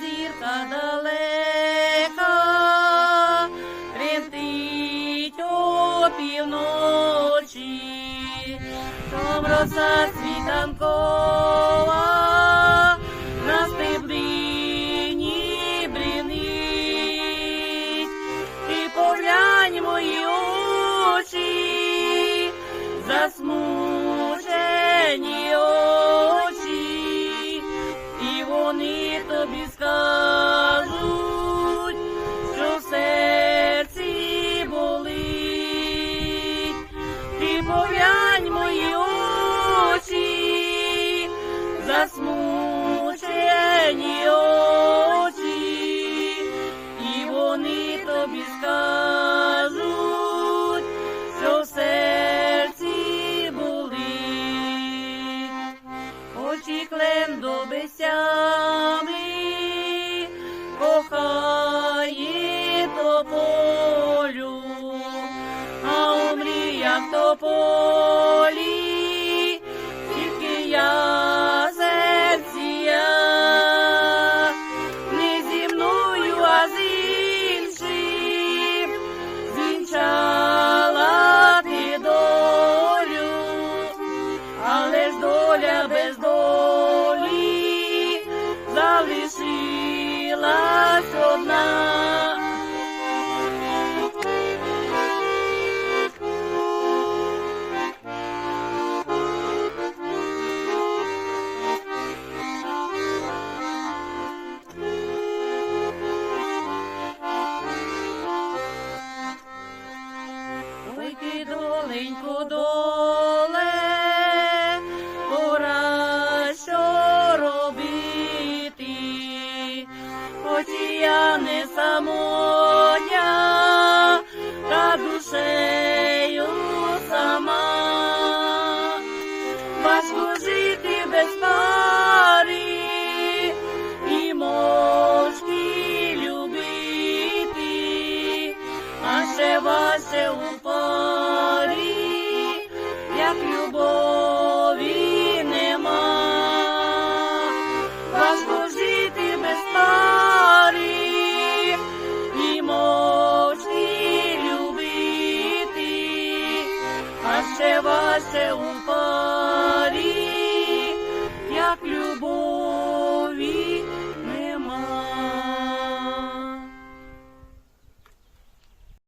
зірка далека, тремтить опівночі, Том роса світанкова, вони тобі скажуть, що серці болить. Ти поглянь мої очі, засмучені очі, і вони тобі скажуть, Santo boy. Ой доленько, доле, пора що робити, хоч я не самотня, та душею сама, важко жити без пари і мовчки любити, а ще важче у а ще важче у парі, як любов.